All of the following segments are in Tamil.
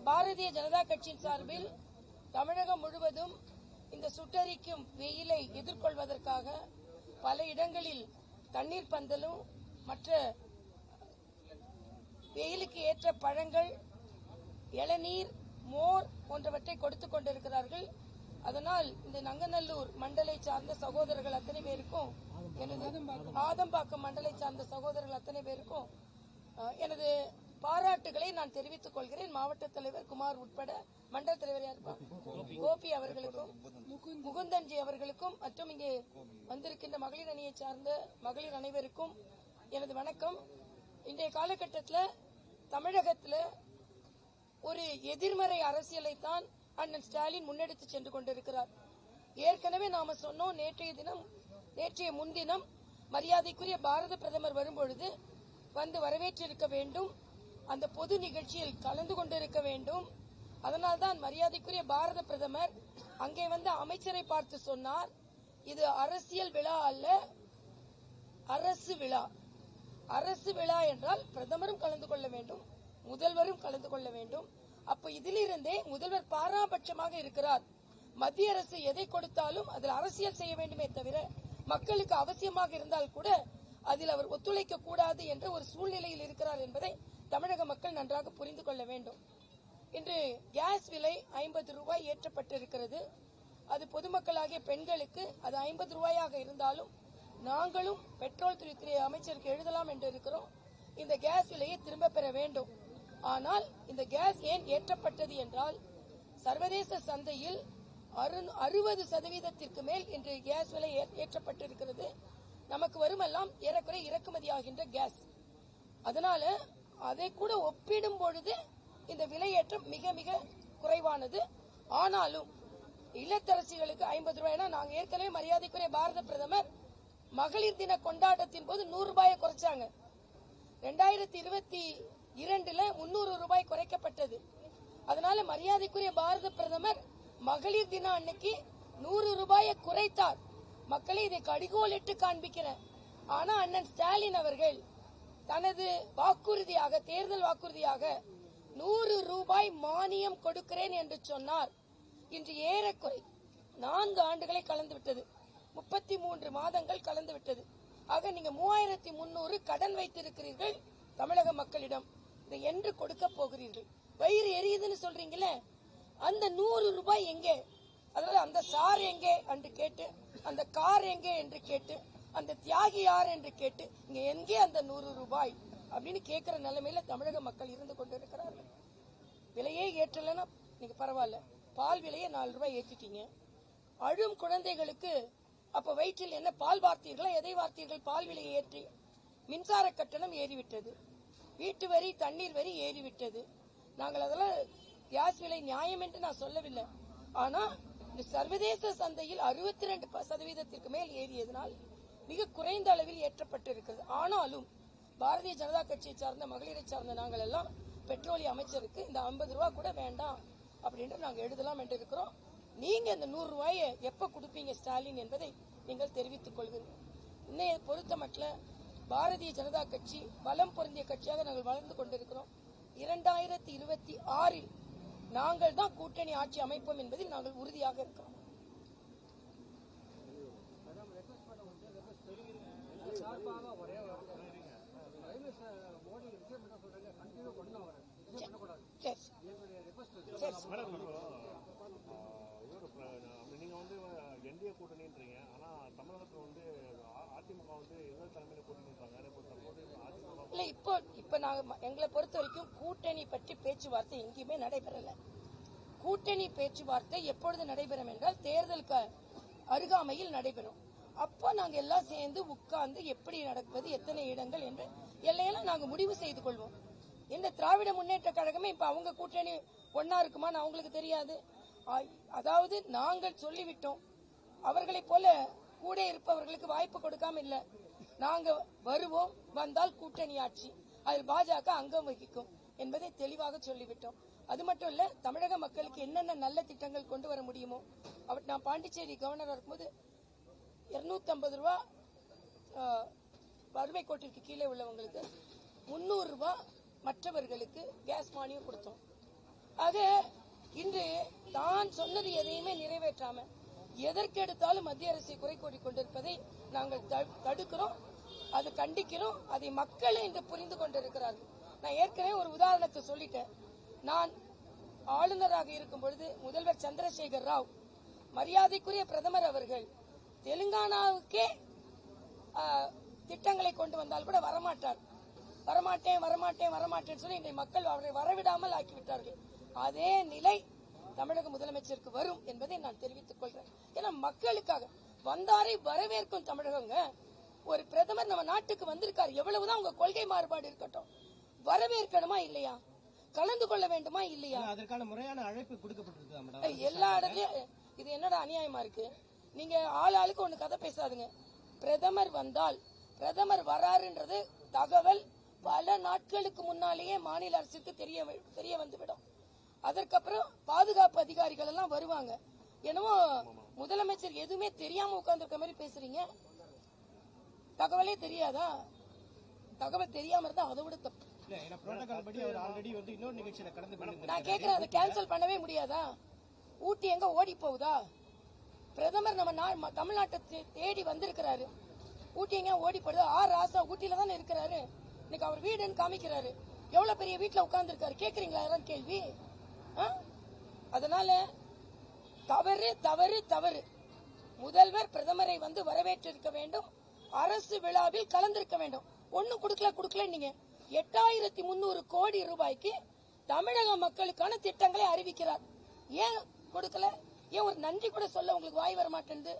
பாரதிய ஜனதா கட்சியின் சார்பில் தமிழகம் முழுவதும் இந்த சுட்டரிக்கும் வெயிலை எதிர்கொள்வதற்காக பல இடங்களில் தண்ணீர் பந்தலும் மற்ற வெயிலுக்கு ஏற்ற பழங்கள் இளநீர் மோர் போன்றவற்றை கொடுத்துக் கொண்டிருக்கிறார்கள். அதனால் இந்த நங்கநல்லூர் மண்டலை சார்ந்த சகோதரர்கள் அத்தனை பேருக்கும் எனது ஆதம்பாக்கம். மண்டலை சார்ந்த சகோதரர்கள் அத்தனை பேருக்கும் எனது பாராட்டுகளை நான் தெரிவித்துக் கொள்கிறேன். மாவட்ட தலைவர் குமார் உட்பட மண்டல தலைவர் யாருப்பா கோபி அவர்களுக்கும் முகுந்தன்ஜி அவர்களுக்கும் மற்றும் இங்கே வந்திருக்கின்ற மகளிர் அணியை சார்ந்த மகளிர் அனைவருக்கும் எனது வணக்கம். இன்றைய காலகட்டத்தில் தமிழகத்தில் ஒரு எதிர்மறை அரசியலை தான் அண்ணன் ஸ்டாலின் முன்னெடுத்து சென்று கொண்டிருக்கிறார். ஏற்கனவே நாம சொன்னோம் நேற்றைய தினம் நேற்றைய முன்தினம் மரியாதைக்குரிய பாரத பிரதமர் வரும்பொழுது வந்து வரவேற்றிருக்க வேண்டும். அந்த பொது நிகழ்ச்சியில் கலந்து கொண்டிருக்க வேண்டும். அதனால்தான் மரியாதைக்குரிய பாரத பிரதமர் அங்கே வந்து அமைச்சரை பார்த்து சொன்னார். இது அரசியல் விழா அல்ல அரசு விழா. அரசு விழா என்றால் பிரதமரும் கலந்து கொள்ள வேண்டும் முதல்வரும் கலந்து கொள்ள வேண்டும். அப்ப இதிலிருந்தே முதல்வர் பாராபட்சமாக இருக்கிறார். மத்திய அரசு எதை கொடுத்தாலும் அதில் அரசியல் செய்ய வேண்டுமே தவிர மக்களுக்கு அவசியமாக இருந்தால் கூட அதில் அவர் ஒத்துழைக்க கூடாது என்ற ஒரு சூழ்நிலையில் இருக்கிறார் என்பதை தமிழக மக்கள் நன்றாக புரிந்து கொள்ள வேண்டும். இன்று கேஸ் விலை ஐம்பது ரூபாய் ஏற்றப்பட்டிருக்கிறது. அது பொதுமக்களாகிய பெண்களுக்கு அது ஐம்பது ரூபாயாக இருந்தாலும் நாங்களும் பெட்ரோல் துறை அமைச்சருக்கு எழுதலாம் என்று இருக்கிறோம். இந்த கேஸ் விலையை திரும்ப பெற வேண்டும். ஆனால் இந்த கேஸ் ஏன் ஏற்றப்பட்டது என்றால் சர்வதேச சந்தையில் அறுபது சதவீதத்திற்கு மேல் இன்று கேஸ் விலை ஏற்றப்பட்டிருக்கிறது. நமக்கு வருமெல்லாம் ஏறக்குறை இறக்குமதியாகின்ற கேஸ். அதனால அதை கூட ஒப்பிடும் பொழுது இந்த விலையேற்றம் மிக மிக குறைவானது. ஆனாலும் இல்லத்தரசிகளுக்கு ஐம்பது ரூபாய். நாங்க ஏற்கனவே மரியாதைக்குரிய பாரத பிரதமர் மகளிர் தின கொண்டாட்டத்தின் போது நூறு ரூபாயை குறைச்சாங்க. ரெண்டாயிரத்தி இருபத்தி இரண்டுல முன்னூறு ரூபாய் குறைக்கப்பட்டது. அதனால மரியாதைக்குரிய பாரத பிரதமர் மகளிர் தினம் அன்னைக்கு நூறு ரூபாயை குறைத்தார். மக்களை இதை கடிகோலிட்டு காண்பிக்கிறேன். ஆனா அண்ணன் ஸ்டாலின் அவர்கள் தனது வாக்குறுதியாக தேர்தல் வாக்குறுதியாக நூறு ரூபாய் மானியம் கொடுக்கிறேன் என்று சொன்னார். இன்று ஏறக்குறை நான்கு ஆண்டுகளை கலந்துவிட்டது முப்பத்தி மூன்று மாதங்கள் கலந்துவிட்டது ஆக நீங்க மூவாயிரத்தி முன்னூறு கடன் வைத்திருக்கிறீர்கள் தமிழக மக்களிடம். இதை என்று கொடுக்க போகிறீர்கள். வயிறு எரியுதுன்னு சொல்றீங்களே அந்த நூறு ரூபாய் எங்கே? அதாவது அந்த சார் எங்கே? என்று கேட்டு அந்த கார் எங்கே? என்று கேட்டு அந்த தியாகி யார் என்று கேட்டு இங்க எங்கே அந்த நூறு ரூபாய் அப்படின்னு கேட்கிற நிலைமையில தமிழக மக்கள் இருந்து கொண்டிருக்கிறார்கள். விலையே ஏற்றலைன்னா நீங்க பரவாயில்ல. பால் விலையை நாலு ரூபாய் ஏற்றிட்டீங்க அழும் குழந்தைகளுக்கு அப்ப வயிற்றில் என்ன பால் வார்த்தீர்களா? எதை வார்த்தீர்கள்? பால் விலையை ஏற்றி மின்சார கட்டணம் ஏறிவிட்டது. வீட்டு வரி தண்ணீர் வரி ஏறிவிட்டது. நாங்கள் அதெல்லாம் கேஸ் விலை நியாயம் என்று நான் சொல்லவில்லை. ஆனா இந்த சர்வதேச சந்தையில் அறுபத்தி ரெண்டு சதவீதத்திற்கு மேல் ஏறியதனால் மிக குறைந்த அளவில் ஏற்றப்பட்டிருக்கிறது. ஆனாலும் பாரதிய ஜனதா கட்சியை சார்ந்த மகளிரை சார்ந்த நாங்கள் எல்லாம் பெட்ரோலிய அமைச்சருக்கு இந்த ஐம்பது ரூபா கூட வேண்டாம் அப்படின்ட்டு நாங்கள் எழுதலாம் என்று இருக்கிறோம் நீங்க இந்த நூறு ரூபாயை எப்ப கொடுப்பீங்க ஸ்டாலின் என்பதை நீங்கள் தெரிவித்துக் கொள்கிறீர்கள் இன்னைய பொறுத்த மட்டும் பாரதிய ஜனதா கட்சி பலம் பொருந்திய கட்சியாக நாங்கள் வளர்ந்து கொண்டிருக்கிறோம். இரண்டாயிரத்தி இருபத்தி ஆறில் நாங்கள் தான் கூட்டணி ஆட்சி அமைப்போம் என்பதில் நாங்கள் உறுதியாக இருக்கிறோம். சரி சரி நீங்க வந்து என்டிஏ கூட்டணின்றீங்க ஆனா தமிழகத்துல வந்து அதிமுக வந்து எதிர் தலைமையில கூட்டணின்றாங்க இப்போ இல்ல இப்போ இப்ப நாங்க எங்களை பொறுத்த வரைக்கும் கூட்டணி பற்றி பேச்சுவார்த்தை எங்கேயுமே நடைபெறல. கூட்டணி பேச்சுவார்த்தை எப்பொழுது நடைபெறும் என்றால் தேர்தலுக்கு அருகாமையில் நடைபெறும். அப்போ நாங்க எல்லாம் சேர்ந்து உட்கார்ந்து எப்படி நடப்பது எத்தனை இடங்கள் என்று எல்லையெல்லாம் நாங்க முடிவு செய்து கொள்வோம். இந்த திராவிட முன்னேற்ற கழகமே இப்ப அவங்க கூட்டணி ஒன்னா இருக்குமான்னு அவங்களுக்கு தெரியாது. அதாவது நாங்கள் சொல்லிவிட்டோம். அவர்களைப் போல கூட இருப்பவர்களுக்கு வாய்ப்பு கொடுக்காம இல்ல. நாங்க வருவோம் வந்தால் கூட்டணி ஆட்சி. அதில் பாஜக அங்கம் வகிக்கும் என்பதை தெளிவாக சொல்லிவிட்டோம். அது மட்டும் இல்ல தமிழக மக்களுக்கு என்னென்ன நல்ல திட்டங்கள் கொண்டு வர முடியுமோ அவர் நான் பாண்டிச்சேரி கவர்னரா இருக்கும்போது இருநூத்தி ஐம்பது ரூபா வறுமை கோட்டிற்கு கீழே உள்ளவங்களுக்கு முன்னூறு ரூபாய் மற்றவர்களுக்கு கேஸ் மானியம் கொடுத்தோம். அது ஆக இன்று தான் சொன்னது எதையுமே நிறைவேற்றாம எதற்கெடுத்தாலும் மத்திய அரசை குறை கூறிக் கொண்டிருப்பதை நாங்கள் த- தடுக்கிறோம் அது கண்டிக்கிறோம் அதை மக்கள் இன்று புரிந்து கொண்டிருக்கிறார்கள். நான் ஏற்கனவே ஒரு உதாரணத்தை சொல்லிட்டேன். நான் ஆளுநராக இருக்கும் பொழுது முதல்வர் சந்திரசேகர் ராவ் மரியாதைக்குரிய பிரதமர் அவர்கள் தெலுங்கானாவுக்கே திட்டங்களை கொண்டு வந்தால் கூட வரமாட்டார். வரமாட்டேன் வரமாட்டேன் வரமாட்டேன்னு சொல்லி இன்றைய மக்கள் அவரை வரவிடாமல் ஆக்கிவிட்டார்கள். அதே நிலை தமிழக முதலமைச்சருக்கு வரும் என்பதை நான் தெரிவித்துக் கொள்கிறேன். ஏன்னா மக்களுக்காக வந்தாரை வரவேற்கும் தமிழகங்க ஒரு பிரதமர் நம்ம நாட்டுக்கு வந்திருக்காரு. எவ்வளவுதான் உங்க கொள்கை மாறுபாடு இருக்கட்டும். வரவேற்கணுமா இல்லையா? கலந்து கொள்ள வேண்டுமா இல்லையா? அதற்கான முறையான அழைப்பு கொடுக்கப்பட்டிருக்கா எல்லா இடத்துலயும் இது என்னடா அநியாயமா இருக்கு? நீங்க ஆள் ஆளுக்கு ஒண்ணு கதை பேசாதுங்க. பிரதமர் வந்தால் பிரதமர் வராருன்றது தகவல் பல நாட்களுக்கு முன்னாலேயே மாநில அரசுக்கு தெரிய தெரிய வந்துவிடும். அதற்கப்புறம் பாதுகாப்பு அதிகாரிகள் எல்லாம் வருவாங்க. என்னமோ முதலமைச்சர் எதுவுமே தெரியாம உட்கார்ந்துருக்க மாதிரி பேசுறீங்க. தகவலே தெரியாதா? தகவல் தெரியாம இருந்தா அதை விட தப்பு. நான் கேக்குறேன் அதை கேன்சல் பண்ணவே முடியாதா? ஊட்டி எங்க ஓடி போகுதா? பிரதமர் நம்ம நா- ம- தமிழ்நாட்டை தே- தேடி வந்திருக்கிறாரு. ஊட்டி எங்க ஓடி போடுது ஆர் ராசா ஊட்டியில தானே இருக்கிறாரு. இன்னைக்கு அவர் வீடுன்னு காமிக்கிறாரு. எவ்வளவு பெரிய வீட்டுல உட்கார்ந்துருக்காரு? கேக்குறீங்களா? யாரும் கேள்வி. ஆ? அதனால தவறு தவறு தவறு. முதல்வர் பிரதமரை வந்து வரவேற்றிருக்க வேண்டும். அரசு விழாவில் கலந்திருக்க வேண்டும். ஒண்ணும் கொடுக்கல கொடுக்கல நீங்க. எட்டாயிரத்தி முன்னூறு கோடி ரூபாய்க்கு தமிழக மக்களுக்கான திட்டங்களை அறிவிக்கிறார். ஏன் கொடுக்கல? ஏன் ஒரு நன்றி கூட சொல்ல உங்களுக்கு வாய் வர மாட்டேங்குது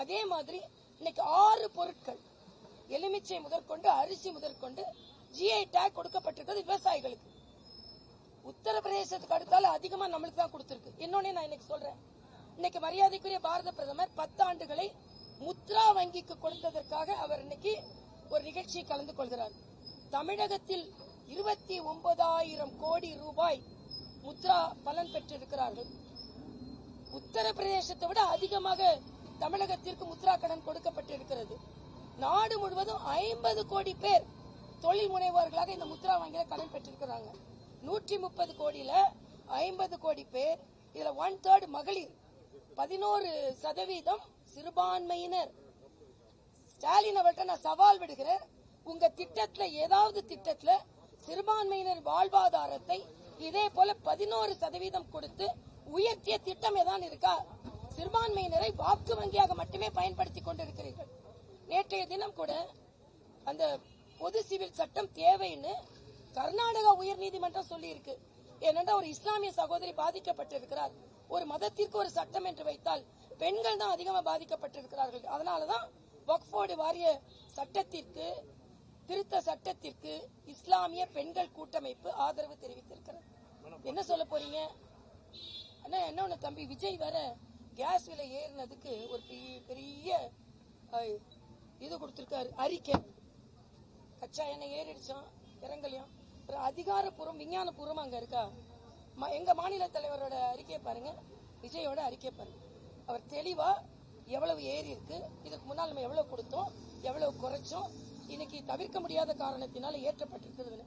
அதே மாதிரி இன்னைக்கு ஆறு பொருட்கள் எலுமிச்சை முதற்கொண்டு அரிசி முதற்கொண்டு ஜிஐ டேக் கொடுக்கப்பட்டிருக்கிறது விவசாயிகளுக்கு. உத்தரப்பிரதேசத்துக்கு அடுத்தால அதிகமா நம்மளுக்கு தான் கொடுத்திருக்கு. இன்னொன்னே நான் இன்னைக்கு சொல்றேன். இன்னைக்கு மரியாதைக்குரிய பாரத பிரதமர் பத்தாண்டுகளை முத்ரா வங்கிக்கு கொடுத்ததற்காக அவர் இன்னைக்கு ஒரு நிகழ்ச்சியை கலந்து கொள்கிறார். தமிழகத்தில் இருபத்தி ஒன்பதாயிரம் கோடி ரூபாய் முத்ரா பலன் பெற்றிருக்கிறார்கள். உத்தரப்பிரதேசத்தை விட அதிகமாக தமிழகத்திற்கு முத்ரா கடன் கொடுக்கப்பட்டிருக்கிறது. நாடு முழுவதும் ஐம்பது கோடி பேர் தொழில் முனைவோர்களாக இந்த முத்ரா வங்கியில கடன் பெற்றிருக்கிறாங்க. நூற்றி முப்பது கோடியில ஐம்பது கோடி பேர். இதுல ஒன் தேர்ட் மகளிர். பதினோரு சதவீதம் சிறுபான்மையினர். ஸ்டாலின் அவர்கிட்ட நான் சவால் விடுகிறேன். உங்க திட்டத்துல ஏதாவது திட்டத்துல சிறுபான்மையினர் வாழ்வாதாரத்தை இதே போல பதினோரு சதவீதம் கொடுத்து உயர்த்திய திட்டம் ஏதான் இருக்கா? சிறுபான்மையினரை வாக்கு வங்கியாக மட்டுமே பயன்படுத்திக் கொண்டிருக்கிறீர்கள். நேற்றைய தினம் கூட அந்த பொது சிவில் சட்டம் தேவைன்னு கர்நாடகா உயர்நீதிமன்றம் சொல்லியிருக்கு. ஏனென்றால் ஒரு இஸ்லாமிய சகோதரி பாதிக்கப்பட்டிருக்கிறார். ஒரு மதத்திற்கு ஒரு சட்டம் என்று வைத்தால் பெண்கள் தான் அதிகமாக பாதிக்கப்பட்டிருக்கிறார்கள். அதனாலதான் வக்ஃபோர்டு வாரிய சட்டத்திற்கு திருத்த சட்டத்திற்கு இஸ்லாமிய பெண்கள் கூட்டமைப்பு ஆதரவு தெரிவித்திருக்கிறது. என்ன சொல்ல போறீங்க? அண்ணா என்ன ஒண்ணு தம்பி விஜய் வேற கேஸ் விலை ஏறினதுக்கு ஒரு பெரிய- பெரிய இது கொடுத்திருக்காரு அறிக்கை. கச்சா எண்ணெய் ஏறிடுச்சான் இறங்கலையாம். ஒரு அதிகாரப்பூர்வம் விஞ்ஞானபூர்வம் அங்க இருக்கா? எங்க மாநில தலைவரோட அறிக்கையை பாருங்க. விஜயோட அறிக்கை பாருங்க. அவர் தெளிவா எவ்வளவு ஏறி இருக்கு இதுக்கு முன்னால் நம்ம எவ்வளவு கொடுத்தோம் எவ்வளவு குறைச்சோம் இன்னைக்கு தவிர்க்க முடியாத காரணத்தினால ஏற்றப்பட்டிருக்குதுன்னு.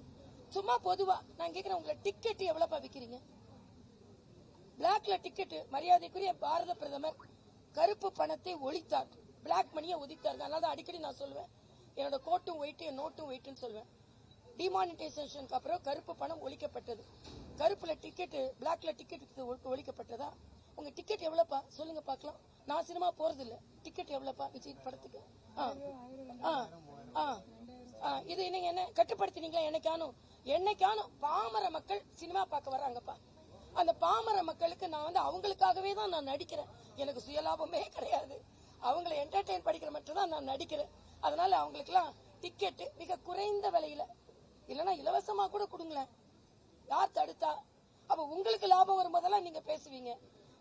சும்மா பொதுவா நான் கேக்குறேன் உங்களை டிக்கெட் எவ்வளவுப்பா விக்கிறீங்க? பிளாக்ல டிக்கெட் மரியாதைக்குரிய பாரத பிரதமர் கருப்பு பணத்தை ஒழித்தார். பிளாக் மணியை ஒதித்தார் அதனால தான் அடிக்கடி நான் சொல்வேன். என்னோட கோட்டும் ஒயிட்டு என் நோட்டும் ஒயிட்டுன்னு சொல்வேன். டிமானிட்டைசேஷனுக்கு அப்புறம் கருப்பு பணம் ஒழிக்கப்பட்டது. கருப்புல டிக்கெட் பிளாக்ல டிக்கெட் ஒழிக்கப்பட்டதா? உங்க டிக்கெட் எவ்வளவுப்பா சொல்லுங்க பார்க்கலாம். நான் சினிமா போறது இல்ல டிக்கெட் எவ்வளவுப்பா விஜய் படத்துக்கு? ஆ. ஆ. ஆ. ஆ. இது நீங்க என்ன கட்டுப்படுத்தினீங்களா? என்னைக்கானும்? என்னைக்கானும் பாமர மக்கள் சினிமா பார்க்க வர்றாங்கப்பா. அந்த பாமர மக்களுக்கு நான் வந்து அவங்களுக்காகவே தான் நான் நடிக்கிறேன். எனக்கு சுயலாபமே கிடையாது. அவங்கள என்டர்டெயின் படிக்கிற மட்டும் தான் நான் நடிக்கிறேன். அதனால அவங்களுக்குலாம் டிக்கெட்டு மிக குறைந்த விலையில இல்லைன்னா இலவசமா கூட கொடுங்களேன். யார் தடுத்தா? அப்ப உங்களுக்கு லாபம் வரும்போதெல்லாம் நீங்க பேசுவீங்க.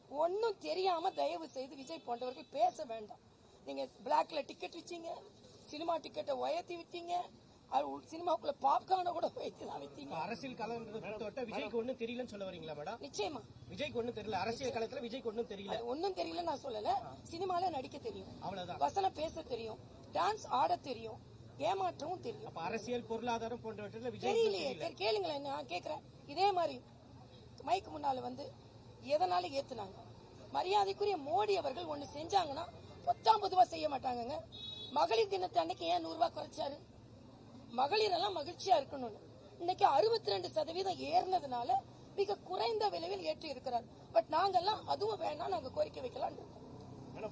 ஒன்னும் தெரியாம தயவு செய்து விஜய் போன்றவர்கள் பேச வேண்டாம். நீங்க பிளாக்ல டிக்கெட் விச்சீங்க சினிமா டிக்கெட்டை உயர்த்தி விட்டீங்க சினிமாக்குள்ள பாப்கார்னை கூட உயர்த்தி தான் வித்தீங்க. அரசியல் களம்ன்றது பொறுத்தவரை விஜய்க்கு ஒண்ணும் தெரியலன்னு சொல்ல வரீங்களா மேடம்? நிச்சயமா. விஜய்க்கு ஒண்ணும் தெரியல. அரசியல் களத்துல விஜய்க்கு ஒண்ணும் தெரியல. ஒன்னும் தெரியல நான் சொல்லல. சினிமால நடிக்க தெரியும். அவ்வளவுதான். வசனம் பேச தெரியும். டான்ஸ் ஆட தெரியும். ஏமாற்றவும் தெரியும். அப்ப அரசியல் பொருளாதாரம் போன்றவற்றில் தெரியலையே. தெரி- கேளுங்களேன். நான் கேக்குறேன். இதே மாதிரி மைக்கு முன்னால வந்து எதனால ஏத்துனாங்க? மரியாதைக்குரிய மோடி அவர்கள் ஒண்ணு செஞ்சாங்கன்னா பொத்தாம் பொதுவா செய்ய மாட்டாங்கங்க. மகளிர் தினத்தை அன்னைக்கு ஏன் நூறு ரூபாய் குறைச்சாரு? மகளிர் எல்லாம் மகிழ்ச்சியா இருக்கணும்னு. இன்னைக்கு அறுபத்தி ரெண்டு சதவீதம் ஏறினதுனால மிக குறைந்த விலையில் ஏற்றி இருக்கிறார். பட் நாங்கெல்லாம் அதுவும் வேணாம் நாங்க கோரிக்கை வைக்கலாம்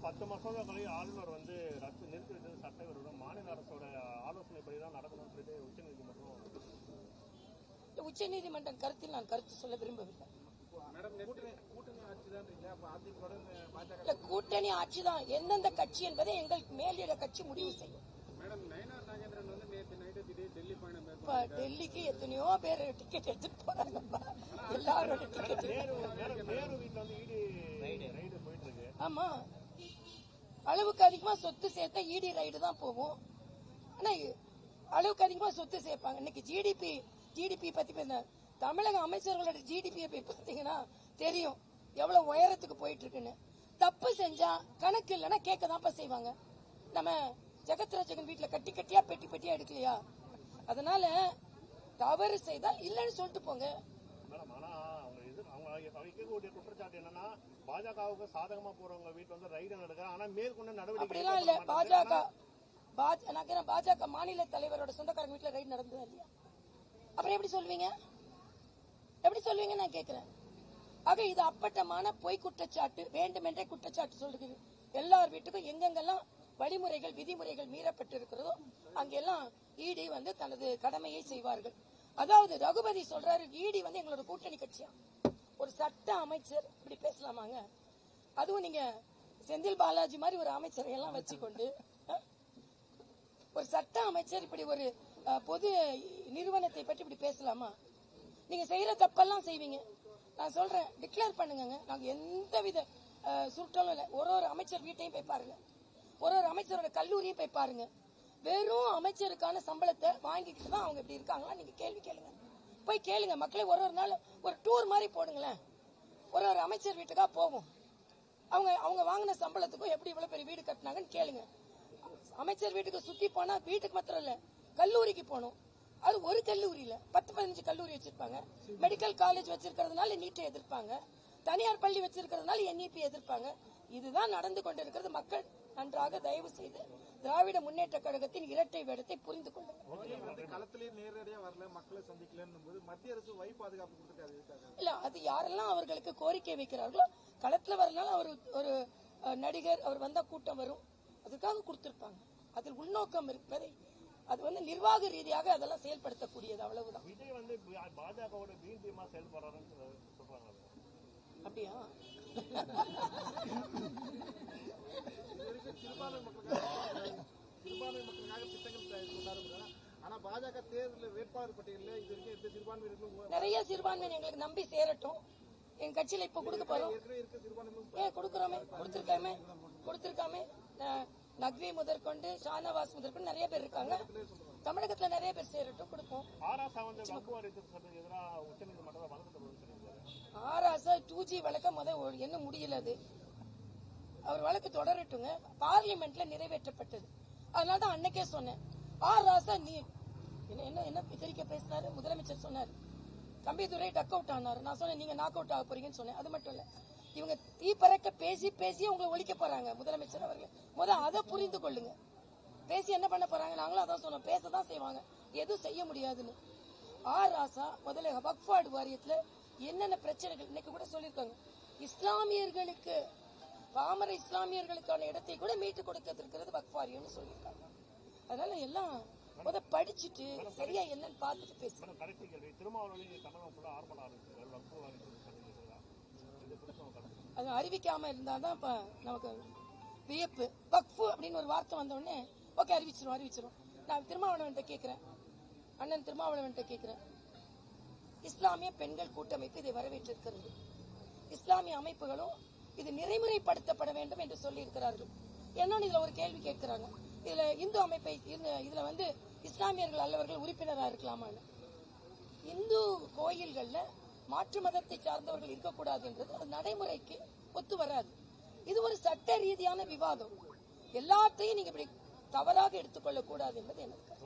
பத்து கலையும் ஆளுநர் வந்து ரத்து நிறுத்தி வைத்தது சட்டவிரோதம். மாநில அரசோட ஆலோசனைப்படி தான் நடக்கணும்னு சொல்லிட்டு உச்சநீதிமன்றம் உச்ச நீதிமன்றம் கருத்தில் நான் கருத்து சொல்ல விரும்பவில்லை. இல்ல கூட்டணி ஆட்சி தான். எந்தெந்த கட்சி என்பதை எங்கள் மேலிட கட்சி முடிவு செய்யும் இப்ப டெல்லிக்கு எத்தனையோ பேர் டிக்கெட் எடுத்துட்டு போறாங்கப்பா. எல்லாரோட டிக்கெட் ஆமா. அளவுக்கு அதிகமா சொத்து சேர்த்தா இடி ரைடு தான் போகும். ஆனா அளவுக்கு அதிகமா சொத்து சேர்ப்பாங்க. இன்னைக்கு ஜிடிபி ஜிடிபி பத்தி பேச தமிழக அமைச்சர்களோட ஜிடிபியை போய் பார்த்தீங்கன்னா தெரியும். எவ்வளவு உயரத்துக்கு போயிட்டு இருக்குன்னு தப்பு செஞ்சா கணக்கு இல்லைன்னா கேட்க செய்வாங்க. நம்ம ஜெகத் ரஜகன் வீட்டுல கட்டி கட்டியா பெட்டி பெட்டியா எடுக்கலையா? அதனால தவறு செய்தால் இல்லைன்னு சொல்லிட்டு போங்க. மேடம் ஆனா அவங்க இது அவங்க வைக்கக்கூடிய குற்றச்சாட்டு என்னன்னா பாஜகவுக்கு சாதகமா போறவங்க வீட்டுல வந்து ரைடு நடக்குது ஆனா மேற்கொண்டு நடவடிக்கை அப்படிலாம் இல்ல. பாஜக பாஜ- நான் கேக்குறேன், பாஜக மாநில தலைவரோட சொந்தக்காரங்க வீட்டுல ரைடு நடந்ததா இல்லையா? அப்புறம் எப்படி சொல்வீங்க? எப்படி சொல்வீங்க நான் கேக்குறேன். ஆக இது அப்பட்டமான பொய் குற்றச்சாட்டு வேண்டுமென்றே குற்றச்சாட்டு சொல்றது. எல்லார் வீட்டுக்கும் எங்கெங்கெல்லாம் வழிமுறைகள் விதிமுறைகள் மீறப்பட்டிருக்கிறதோ அங்கெல்லாம் இடி வந்து தனது கடமையை செய்வார்கள். அதாவது ரகுபதி சொல்றாரு இடி வந்து எங்களோட கூட்டணி கட்சியா? ஒரு சட்ட அமைச்சர் இப்படி பேசலாமாங்க? அதுவும் நீங்க செந்தில் பாலாஜி மாதிரி ஒரு அமைச்சரை எல்லாம் வச்சுக்கொண்டு ஒரு சட்ட அமைச்சர் இப்படி ஒரு பொது நிறுவனத்தை பற்றி இப்படி பேசலாமா? நீங்க செய்யற தப்பெல்லாம் செய்வீங்க. நான் சொல்றேன் டிக்ளேர் பண்ணுங்க நாங்க எந்த வித சுருட்டலும் இல்லை. ஒரு ஒரு அமைச்சர் வீட்டையும் போய் பாருங்க. ஒரு ஒரு அமைச்சரோட கல்லூரியும் போய் பாருங்க. வெறும் அமைச்சருக்கான சம்பளத்தை வாங்கிக்கிட்டு தான் அவங்க இப்படி இருக்காங்களா? நீங்க கேள்வி கேளுங்க. போய் கேளுங்க. மக்களே ஒரு ஒரு நாள் ஒரு டூர் மாதிரி போடுங்களேன். ஒரு ஒரு அமைச்சர் வீட்டுக்கா போவோம். அவங்க அவங்க வாங்கின சம்பளத்துக்கும் எப்படி இவ்வளவு பெரிய வீடு கட்டினாங்கன்னு கேளுங்க. அமைச்சர் வீட்டுக்கு சுத்தி போனா வீட்டுக்கு மாத்திரம் இல்ல கல்லூரிக்கு போகணும் அது ஒரு கல்லூரியில பத்து பதினஞ்சு கல்லூரி வச்சிருப்பாங்க. மெடிக்கல் காலேஜ் வச்சிருக்கிறதுனால நீட்டை எதிர்ப்பாங்க. தனியார் பள்ளி வச்சிருக்கிறதுனால என்இபி எதிர்ப்பாங்க. இதுதான் நடந்து கொண்டிருக்கிறது மக்கள் நன்றாக தயவு செய்து திராவிட முன்னேற்ற கழகத்தின் இரட்டை வேடத்தை புரிந்து கொள்ளுங்கள். வந்து களத்திலேயே நேரடியா வரல மக்களை சந்திக்கலன்னும் போது மத்திய அரசு வை பாதுகாப்பு கொடுத்துருக்காது இருக்காது இல்ல அது யாரெல்லாம் அவர்களுக்கு கோரிக்கை வைக்கிறார்களோ களத்துல வரனால அவர் ஒரு நடிகர் அவர் வந்தா கூட்டம் வரும். அதுக்காக கொடுத்திருப்பாங்க. அதில் உள்நோக்கம் இருப்பதை அது வந்து நிர்வாக ரீதியாக அதெல்லாம் செயல்படுத்தக்கூடியது அவ்வளவுதான். விஜய் வந்து பாஜகவோட பி டீமா செயல்படுறாருன்னு சொல்றாங்க. அப்படியா இது வரைக்கும் சிறுபான்மை மக்களுக்காக சிறுபான்மை மக்களுக்காக திட்டங்கள் கொண்டாடுறாங்க பாஜக தேர்தல் வேட்பாளர் பட்டியலில் இது வரைக்கும் எந்த சிறுபான்மையினர்களும் நிறைய சிறுபான்மை எங்களுக்கு நம்பி சேரட்டும். எங்க கட்சியில இப்ப கொடுக்க போறோம். ஏன் கொடுக்கறோமே கொடுத்திருக்காமே கொடுத்திருக்காமே. நக்வி முதற்கொண்டு ஷானவாஸ் முதற்கொண்டு நிறைய பேர் இருக்காங்க. தமிழகத்துல நிறைய பேர் சேரட்டும் கொடுப்போம். ஆராசா டூ ஜி வழக்க முத என்ன முடியல அது. அவர் வழக்கு தொடரட்டுங்க. பார்லிமெண்ட்ல நிறைவேற்றப்பட்டது. அதனால தான் அன்னைக்கே சொன்னேன். ஆர் ராசா நீ என்ன என்ன என்ன பித்தரிக்க பேசினாரு? முதலமைச்சர் சொன்னார். தம்பிதுரை டக் அவுட் ஆனாரு. நான் சொன்னேன் நீங்க நாக் அவுட் ஆக போறீங்கன்னு சொன்னேன். அது மட்டும் இல்ல இவங்க தீ பறக்க பேசி பேசி உங்களை ஒழிக்க போறாங்க முதலமைச்சர் அவர்கள். முத அதை புரிந்து கொள்ளுங்க. பேசி என்ன பண்ண போறாங்க? நாங்களும் அதான் சொன்னோம். பேசதான் செய்வாங்க. எதுவும் செய்ய முடியாதுன்னு. ஆர் ராசா முதல்ல வக்ஃபாடு வாரியத்துல என்னென்ன பிரச்சனைகள் இன்னைக்கு கூட சொல்லியிருக்காங்க. இஸ்லாமியர்களுக்கு பாமர இஸ்லாமியர்களுக்கான இடத்தை கூட மீட்டு கொடுக்கிறது வக்ஃபாரியம்னு சொல்லியிருக்காங்க. அதனால எல்லாம் முத படிச்சுட்டு சரியா என்னன்னு பார்த்துட்டு மேடம் கடைசி கேள்வி திருமாவளவன் தமிழகம் அது அறிவிக்காம இருந்தாதான் இப்ப நமக்கு வியப்பு. வக்ஃபு அப்படின்னு ஒரு வார்த்தை வந்த உடனே ஓகே அறிவிச்சிரும் அறிவிச்சிரும். நான் திருமாவளவன்ட்ட கேக்குறேன். அண்ணன் திருமாவளவன்ட்ட கேக்குறேன். இஸ்லாமிய பெண்கள் கூட்டமைப்பு இதை வரவேற்றிருக்கிறது. இஸ்லாமிய அமைப்புகளும் இது நிறைமுறைப்படுத்தப்பட வேண்டும் என்று சொல்லி இருக்கிறார்கள் என்னன்னு இதுல ஒரு கேள்வி கேட்கிறாங்க. இதுல இந்து அமைப்பை இந்த- இதுல வந்து இஸ்லாமியர்கள் அல்லவர்கள் உறுப்பினராக இருக்கலாமான்னு. இந்து கோயில்கள்ல மாற்று மதத்தை சார்ந்தவர்கள் இருக்கக்கூடாது என்றது அது நடைமுறைக்கு ஒத்து வராது. இது ஒரு சட்ட ரீதியான விவாதம். எல்லாத்தையும் நீங்க இப்படி தவறாக எடுத்துக்கொள்ளக்கூடாது என்பது எனக்கு